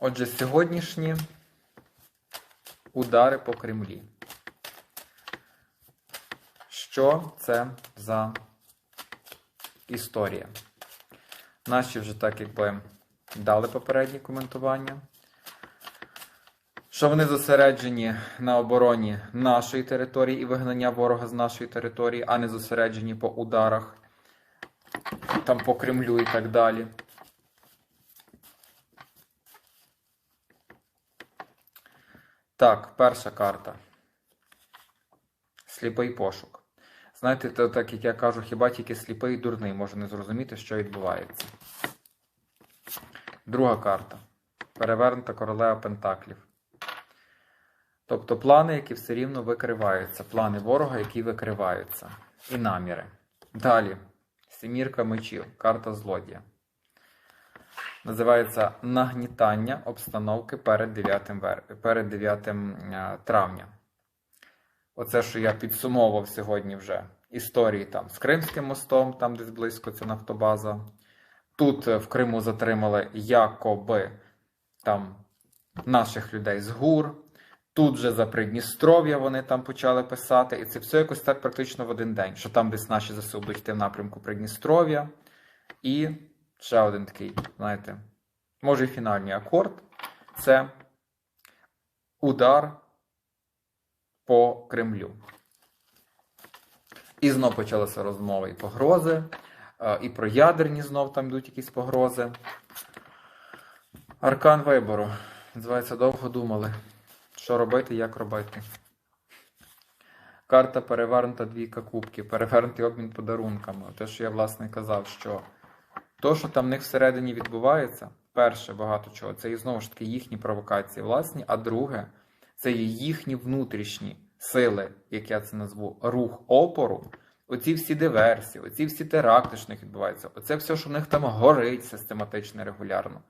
Отже, сьогоднішні удари по Кремлі. Що це за історія? Наші вже так якби дали попередні коментування. Що вони зосереджені на обороні нашої території і вигнання ворога з нашої території, а не зосереджені по ударах там по Кремлю і так далі. Так, перша карта. Сліпий пошук. Знаєте, то, так як я кажу, хіба тільки сліпий і дурний може не зрозуміти, що відбувається. Друга карта. Перевернута королева Пентаклів. Тобто плани, які все рівно викриваються. Плани ворога, які викриваються. І наміри. Далі. Семірка мечів. Карта злодія. Називається нагнітання обстановки перед 9, вер... перед 9 е, травня. Оце, що я підсумовував сьогодні вже історії там з Кримським мостом, там десь близько це нафтобаза. Тут е, в Криму затримали якоби там наших людей з ГУР. Тут же за Придністров'я вони там почали писати. І це все якось так практично в один день, що там десь наші ЗСУ йти в напрямку Придністров'я. І ще один такий, знаєте, може і фінальний акорд це удар по Кремлю. І знов почалися розмови і погрози, е, і про ядерні знов там йдуть якісь погрози. Аркан вибору. Називається довго думали. Що робити, як робити. Карта перевернута двійка кубків, перевернутий обмін подарунками. Те, що я, власне, казав, що то, що там в них всередині відбувається, перше, багато чого, це і знову ж таки їхні провокації власні, а друге, це є їхні внутрішні сили, як я це назву, рух опору. Оці всі диверсії, оці всі теракти, що них відбуваються, оце все, що в них там горить систематично регулярно.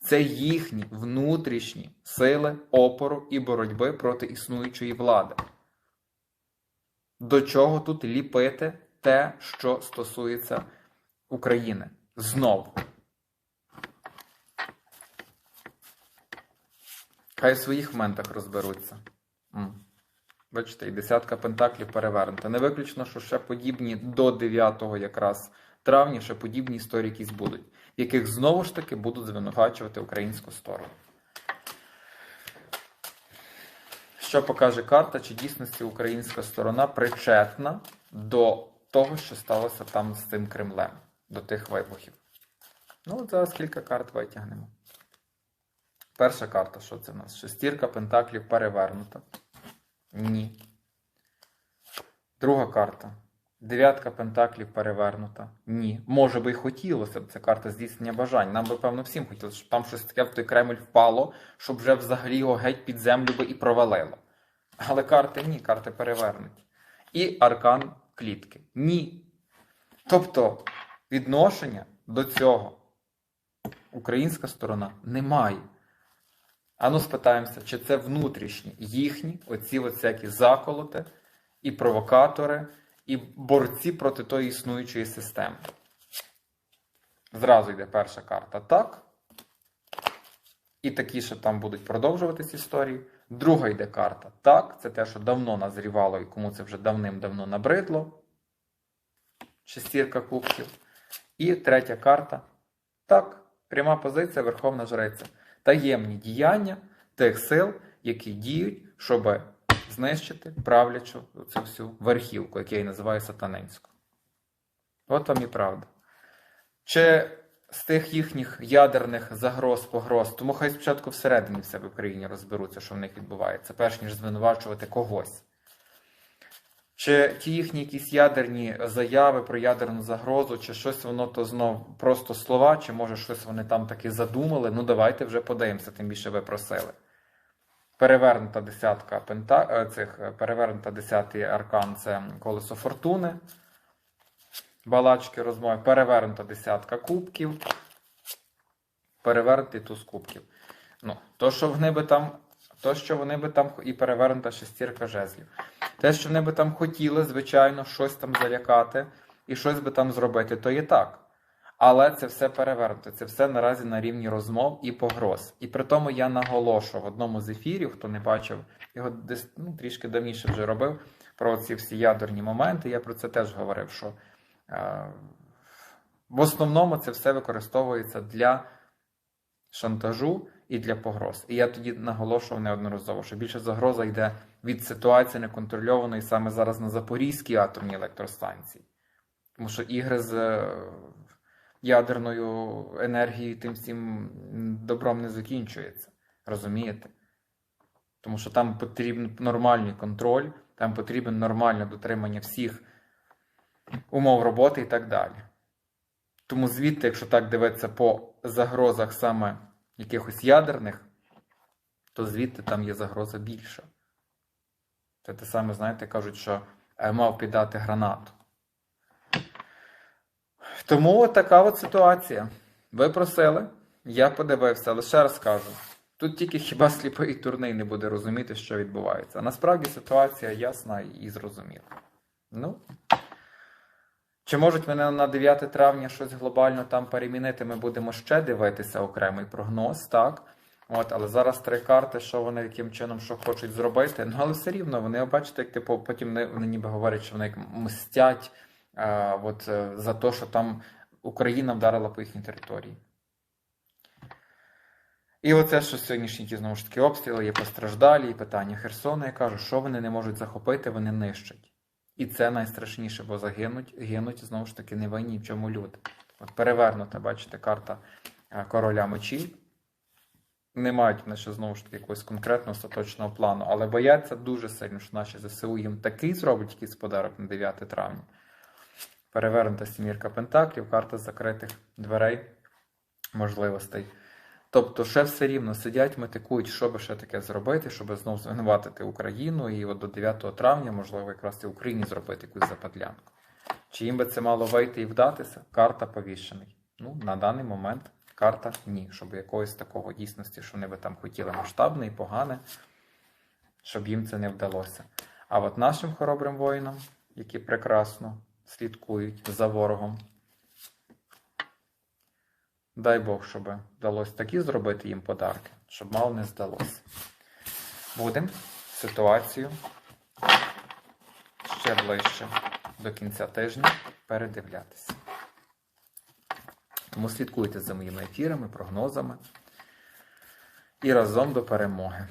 Це їхні внутрішні сили опору і боротьби проти існуючої влади. До чого тут ліпити те, що стосується України? Знову. Хай в своїх моментах розберуться. Бачите, і десятка пентаклів перевернута. Не виключно, що ще подібні до 9 якраз травня, ще подібні історії якісь будуть, яких знову ж таки будуть звинувачувати українську сторону. Що покаже карта, чи дійсності українська сторона причетна до того, що сталося там з цим Кремлем, до тих вибухів? Ну, от зараз кілька карт витягнемо. Перша карта, що це в нас? Шестірка пентаклів перевернута. Ні. Друга карта. Дев'ятка пентаклів перевернута. Ні. Може би і хотілося б. Це карта здійснення бажань. Нам би, певно, всім хотілося, щоб там щось таке в той Кремль впало, щоб вже взагалі його геть під землю би і провалило. Але карти ні, карти перевернуті. І аркан клітки. Ні. Тобто відношення до цього українська сторона не має. Ану спитаємося, чи це внутрішні їхні, оці всякі заколоти і провокатори, і борці проти тої існуючої системи. Зразу йде перша карта так. І такі, що там будуть продовжуватись історії. Друга йде карта так. Це те, що давно назрівало і кому це вже давним-давно набридло. Шестірка кубків. І третя карта так. Пряма позиція Верховна Жриця таємні діяння тих сил, які діють, щоб знищити правлячу цю всю верхівку, яку я називаю сатанинську. От вам і правда. Чи з тих їхніх ядерних загроз погроз, тому хай спочатку всередині в себе в країні розберуться, що в них відбувається, перш ніж звинувачувати когось. Чи ті їхні якісь ядерні заяви про ядерну загрозу, чи щось воно то знов просто слова, чи може щось вони там таки задумали? Ну давайте вже подивимося, тим більше ви просили. Перевернута десятка пента... Е, цих е, перевернута десятий аркан це колесо фортуни. Балачки розмови. Перевернута десятка кубків. Перевернутий туз кубків. Ну, то, що вони би там, то, що вони би там і перевернута шестірка жезлів. Те, що вони би там хотіли, звичайно, щось там залякати і щось би там зробити, то є так. Але це все перевернуто. Це все наразі на рівні розмов і погроз. І при тому я наголошую в одному з ефірів, хто не бачив, його десь ну, трішки давніше вже робив про ці всі ядерні моменти. Я про це теж говорив, що е, в основному це все використовується для шантажу і для погроз. І я тоді наголошував неодноразово, що більше загроза йде від ситуації неконтрольованої саме зараз на Запорізькій атомній електростанції. Тому що ігри з е, ядерною енергією тим всім добром не закінчується. Розумієте? Тому що там потрібен нормальний контроль, там потрібен нормальне дотримання всіх умов роботи і так далі. Тому звідти, якщо так дивитися по загрозах саме якихось ядерних, то звідти там є загроза більша. Це те саме, знаєте, кажуть, що е, мав піддати гранату. Тому така от ситуація. Ви просили, я подивився, але ще раз кажу: тут тільки хіба сліпий турний не буде розуміти, що відбувається. А насправді ситуація ясна і зрозуміла. Ну. Чи можуть вони на 9 травня щось глобально там перемінити? Ми будемо ще дивитися окремий прогноз, так? От, але зараз три карти, що вони яким чином що хочуть зробити. Ну, але все рівно, вони бачите, як типу, потім вони, вони ніби говорять, що вони як мстять а, от, е, за те, що там Україна вдарила по їхній території. І оце, що сьогоднішні ті знову ж таки обстріли, є постраждалі, і питання Херсона, я кажу, що вони не можуть захопити, вони нищать. І це найстрашніше, бо загинуть, гинуть знову ж таки невинні, в чому люди. От перевернута, бачите, карта е, короля мечів. Не мають вони ще знову ж таки якогось конкретного остаточного плану, але бояться дуже сильно, що наші ЗСУ їм такий зроблять якийсь подарок на 9 травня. Перевернута сімірка Пентаклів, карта закритих дверей, можливостей. Тобто, ще все рівно сидять, метикують, що би ще таке зробити, щоб знову звинуватити Україну, і от до 9 травня, можливо, якраз і Україні зробити якусь западлянку. Чи їм би це мало вийти і вдатися? Карта повішений. Ну, на даний момент карта ні, щоб якогось такого дійсності, що вони би там хотіли масштабне і погане, щоб їм це не вдалося. А от нашим хоробрим воїнам, які прекрасно слідкують за ворогом, Дай Бог, щоб вдалося такі зробити їм подарки, щоб мало не здалося. Будемо ситуацію ще ближче до кінця тижня передивлятися. Тому слідкуйте за моїми ефірами, прогнозами і разом до перемоги.